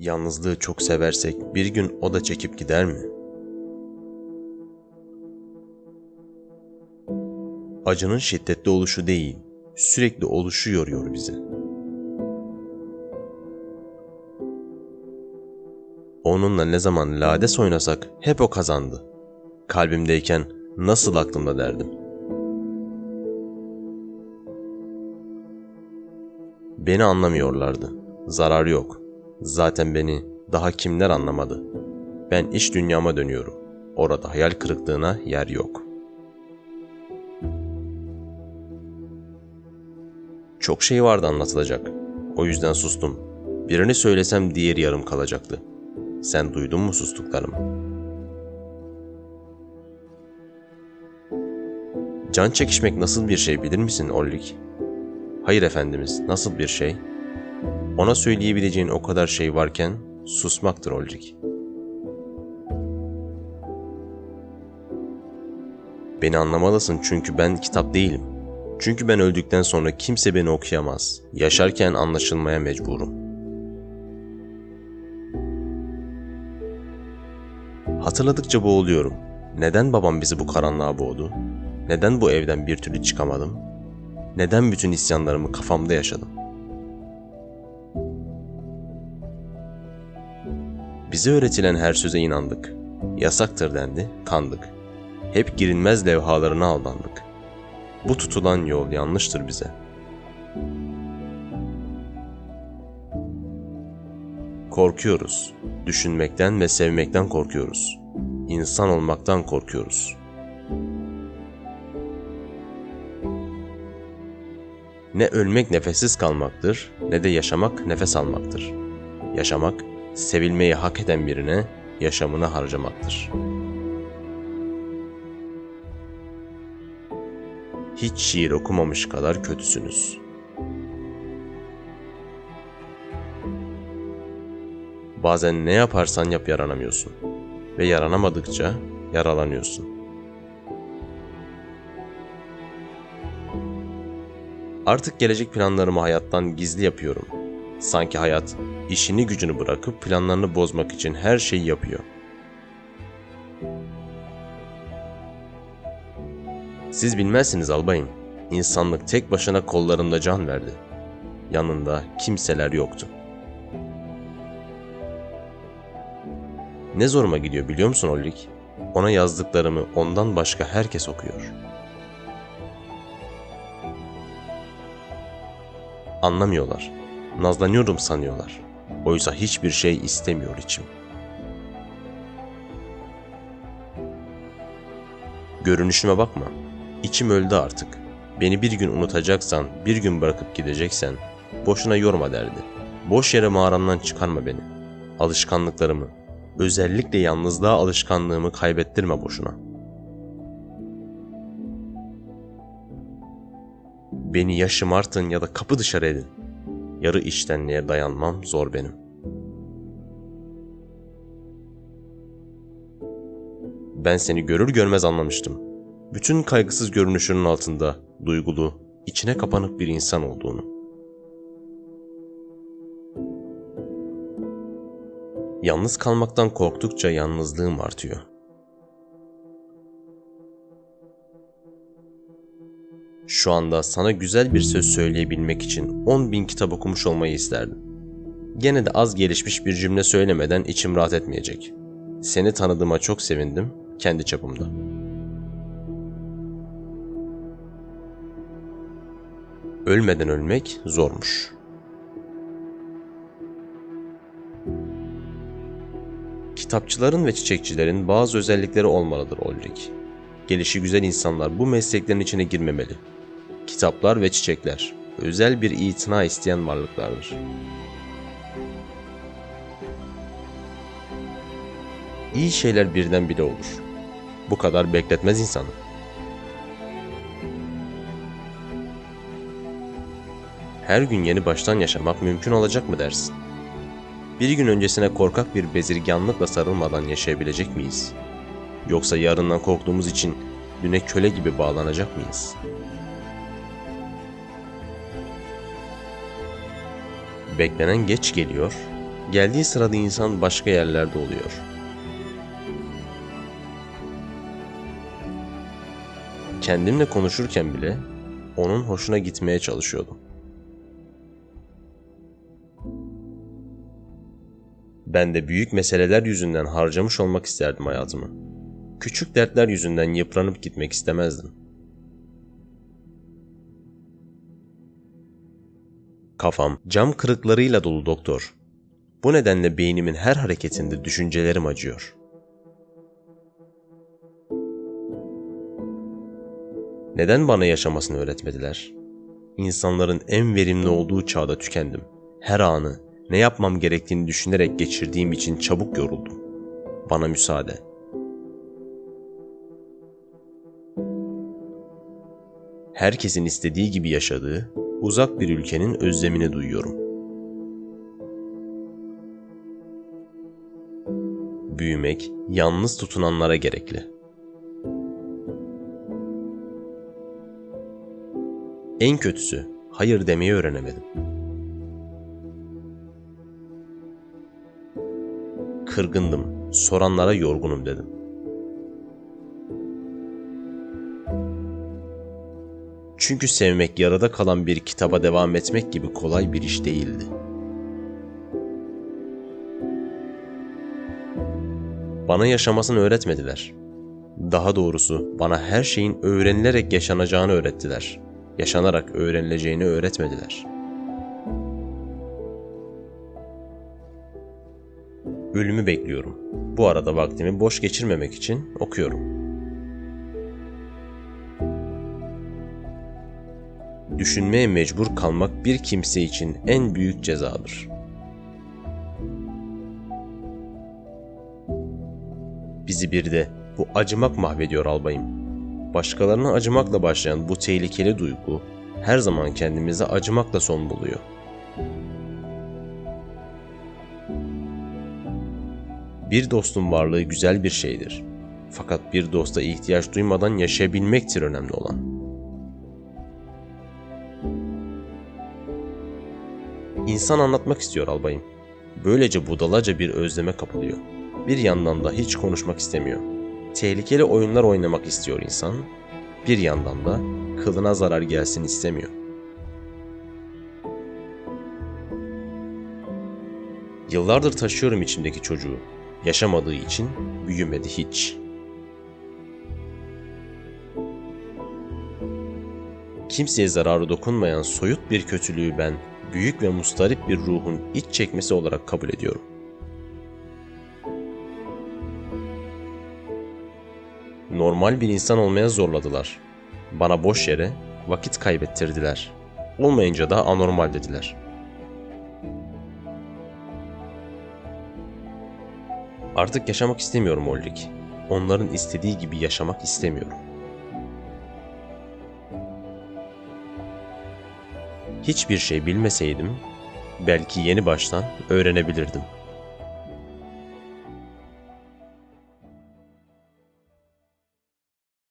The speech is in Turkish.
Yalnızlığı çok seversek bir gün o da çekip gider mi? Acının şiddetli oluşu değil, sürekli oluşu yoruyor bizi. Onunla ne zaman lades oynasak hep o kazandı. Kalbimdeyken nasıl aklımda derdim. Beni anlamıyorlardı. Zarar yok. Zaten beni daha kimler anlamadı. Ben iş dünyama dönüyorum. Orada hayal kırıklığına yer yok. Çok şey vardı anlatılacak. O yüzden sustum. Birini söylesem diğeri yarım kalacaktı. Sen duydun mu sustuklarımı? Can çekişmek nasıl bir şey bilir misin Ollik? Hayır efendimiz, nasıl bir şey? Ona söyleyebileceğin o kadar şey varken susmaktır Olcik. Beni anlamalısın çünkü ben kitap değilim. Çünkü ben öldükten sonra kimse beni okuyamaz. Yaşarken anlaşılmaya mecburum. Hatırladıkça boğuluyorum. Neden babam bizi bu karanlığa boğdu? Neden bu evden bir türlü çıkamadım? Neden bütün isyanlarımı kafamda yaşadım? Bize öğretilen her söze inandık. Yasaktır dendi, kandık. Hep girilmez levhalarına aldandık. Bu tutulan yol yanlıştır bize. Korkuyoruz. Düşünmekten ve sevmekten korkuyoruz. İnsan olmaktan korkuyoruz. Ne ölmek nefessiz kalmaktır, ne de yaşamak nefes almaktır. Yaşamak, sevilmeyi hak eden birine yaşamını harcamaktır. Hiç şiir okumamış kadar kötüsünüz. Bazen ne yaparsan yap yaranamıyorsun ve yaranamadıkça yaralanıyorsun. Artık gelecek planlarımı hayattan gizli yapıyorum. Sanki hayat işini gücünü bırakıp planlarını bozmak için her şeyi yapıyor. Siz bilmezsiniz albayım. İnsanlık tek başına kollarında can verdi. Yanında kimseler yoktu. Ne zoruma gidiyor biliyor musun Ollik? Ona yazdıklarımı ondan başka herkes okuyor. Anlamıyorlar. Nazlanıyorum sanıyorlar. Oysa hiçbir şey istemiyor içim. Görünüşüme bakma. İçim öldü artık. Beni bir gün unutacaksan, bir gün bırakıp gideceksen, boşuna yorma derdi. Boş yere mağaramdan çıkarma beni. Alışkanlıklarımı, özellikle yalnızlığa alışkanlığımı kaybettirme boşuna. Beni ya şımartın ya da kapı dışarı edin. Yarı içtenliğe dayanmam zor benim. Ben seni görür görmez anlamıştım. Bütün kaygısız görünüşünün altında duygulu, içine kapanık bir insan olduğunu. Yalnız kalmaktan korktukça yalnızlığım artıyor. Şu anda sana güzel bir söz söyleyebilmek için 10 bin kitap okumuş olmayı isterdim. Gene de az gelişmiş bir cümle söylemeden içim rahat etmeyecek. Seni tanıdığıma çok sevindim, kendi çapımda. Ölmeden ölmek zormuş. Kitapçıların ve çiçekçilerin bazı özellikleri olmalıdır Ulrich. Gelişi güzel insanlar bu mesleklerin içine girmemeli. Kitaplar ve çiçekler özel bir itina isteyen varlıklardır. İyi şeyler birden bile olur. Bu kadar bekletmez insanı. Her gün yeni baştan yaşamak mümkün olacak mı dersin? Bir gün öncesine korkak bir bezirganlıkla sarılmadan yaşayabilecek miyiz? Yoksa yarından korktuğumuz için düne köle gibi bağlanacak mıyız? Beklenen geç geliyor, Geldiği sırada insan başka yerlerde oluyor. Kendimle konuşurken bile onun hoşuna gitmeye çalışıyordum. Ben de büyük meseleler yüzünden harcamış olmak isterdim hayatımı. Küçük dertler yüzünden yıpranıp gitmek istemezdim. Kafam cam kırıklarıyla dolu doktor. Bu nedenle beynimin her hareketinde düşüncelerim acıyor. Neden bana yaşamasını öğretmediler? İnsanların en verimli olduğu çağda tükendim. Her anı, ne yapmam gerektiğini düşünerek geçirdiğim için çabuk yoruldum. Bana müsaade. Herkesin istediği gibi yaşadığı uzak bir ülkenin özlemini duyuyorum. Büyümek yalnız tutunanlara gerekli. En kötüsü hayır demeyi öğrenemedim. Kırgındım, soranlara yorgunum dedim. Çünkü sevmek yarıda kalan bir kitaba devam etmek gibi kolay bir iş değildi. Bana yaşamasını öğretmediler. Daha doğrusu bana her şeyin öğrenilerek yaşanacağını öğrettiler. Yaşanarak öğrenileceğini öğretmediler. Ölümü bekliyorum. Bu arada vaktimi boş geçirmemek için okuyorum. Düşünmeye mecbur kalmak bir kimse için en büyük cezadır. Bizi bir de bu acımak mahvediyor albayım. Başkalarına acımakla başlayan bu tehlikeli duygu her zaman kendimize acımakla son buluyor. Bir dostun varlığı güzel bir şeydir. Fakat bir dosta ihtiyaç duymadan yaşayabilmektir önemli olan. İnsan anlatmak istiyor albayım. Böylece budalaca bir özleme kapılıyor. Bir yandan da hiç konuşmak istemiyor. Tehlikeli oyunlar oynamak istiyor insan. Bir yandan da kılına zarar gelsin istemiyor. Yıllardır taşıyorum içimdeki çocuğu. Yaşamadığı için büyümedi hiç. Kimseye zararı dokunmayan soyut bir kötülüğü ben büyük ve mustarip bir ruhun iç çekmesi olarak kabul ediyorum. Normal bir insan olmaya zorladılar. Bana boş yere vakit kaybettirdiler. Olmayınca da anormal dediler. Artık yaşamak istemiyorum Olrik. Onların istediği gibi yaşamak istemiyorum. Hiçbir şey bilmeseydim belki yeni baştan öğrenebilirdim.''